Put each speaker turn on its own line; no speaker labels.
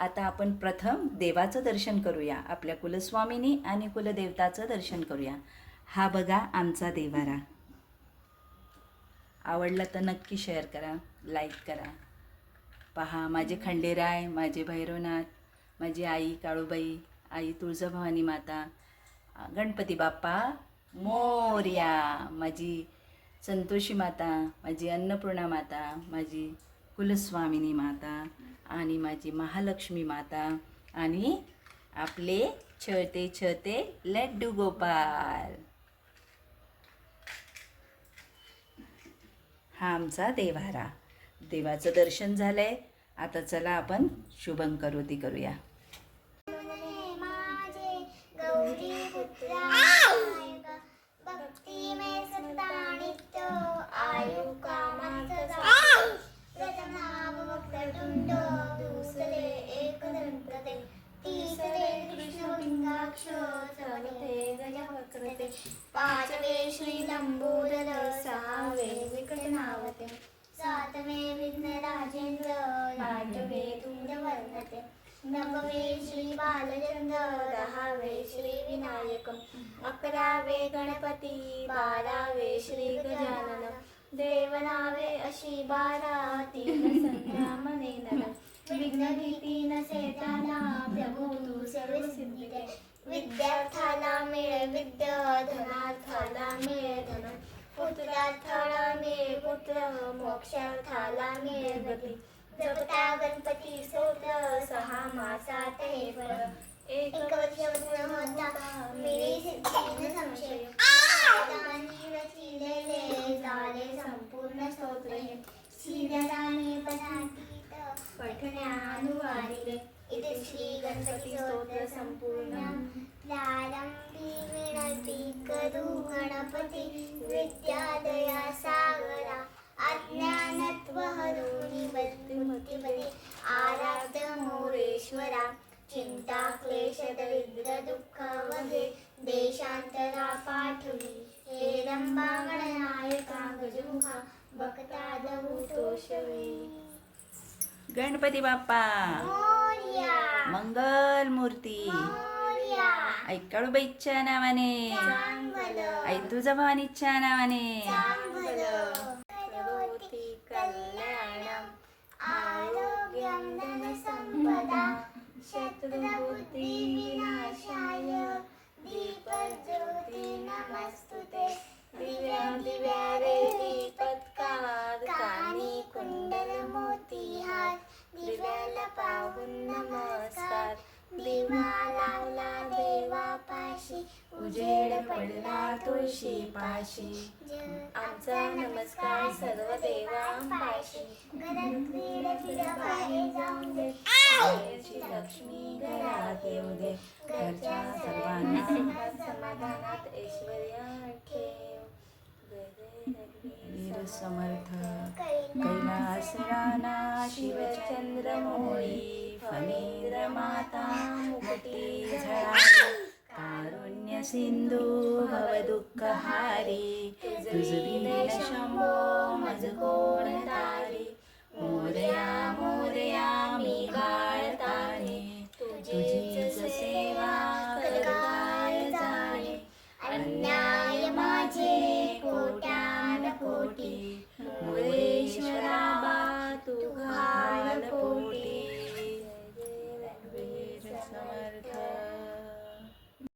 आता आपण प्रथम देवाचं दर्शन करूया. आपल्या कुलस्वामिनी आणि कुलदेवताचं दर्शन करूया. हा बघा आमचा देवारा. आवडला तर नक्की शेअर करा लाईक करा. पहा माझे खंडेराय माझे भैरवनाथ माझी आई काळूबाई आई तुळजाभवानी माता गणपती बाप्पा मोर्या माझी संतोषी माता माझी अन्नपूर्णा माता माझी कुलस्वामिनी माता आणि माझी महालक्ष्मी माता आणि आपले छळते छळते लड्डू गोपाल. हा आमचा देवारा देवाचं दर्शन झालंय. आता चला आपण शुभं करोती करूया.
तिसरे कृष्णबिंगाक्ष चौथे गजवक्रते पाचवे श्री लंबोदर सहावे विकटनावते सातवे विघ्नराजेंद्र आठवे तुंगवर्णते नववे श्री बालचंद्र दहावे श्री विनायक अकरावे गणपती बारावे श्री गजानन देवनावे अशी बारा तीन संग्रामने नर विघ्न भीती नसे प्रभू तू सर्व सिद्धी दे विद्यार्थाला मिळे विद्या धनार्थाला मिळे धन. पुत्रार्थाला मिळे पुत्र मोक्षार्थाला मिळे गती. जपता गणपती स्तोत्र सहा मासात हे फळ. एक वर्ष पूर्ण होता सिद्धी न संशय. रचिलेले झाले संपूर्ण स्तोत्र. हे श्रीधराने पठण्यानुवादिले इति श्री गणपती स्तोत्र संपूर्ण प्रारंभी विनंती करू गणपती विद्यादया सागरा। अज्ञानत्व हरुणी बुद्धिमती आराध्य मोरेश्वरा चिंता क्लेश दरिद्र दुःख वगे देशांतरा पाठवी हे रंबा गणनायका गजमुखा भक्ता
गणपती बाप्पा. मंगल मूर्ती
मोर्या.
आई काळूबाईच्या नावाने. आई तुळजाभवानीच्या नावाने.
पाहून नमस्कार. दिवा लावला उजेड पडला तुळशी पाशी आमचा नमस्कार सर्व देवांपाशी. घरात क्रीड फिर बाहेर जाऊन दे. बाहेरची लक्ष्मी घरात येऊ दे. घरच्या सर्वांना समाधानात ऐश्वर्य ठेव.
समर्थ. कैलास राणा. शिवचन्द्रमौळी फणीन्द्रमाता मुकुटी कारुण्य सिन्धु भवदुःखहारी शम्भो मजकोणता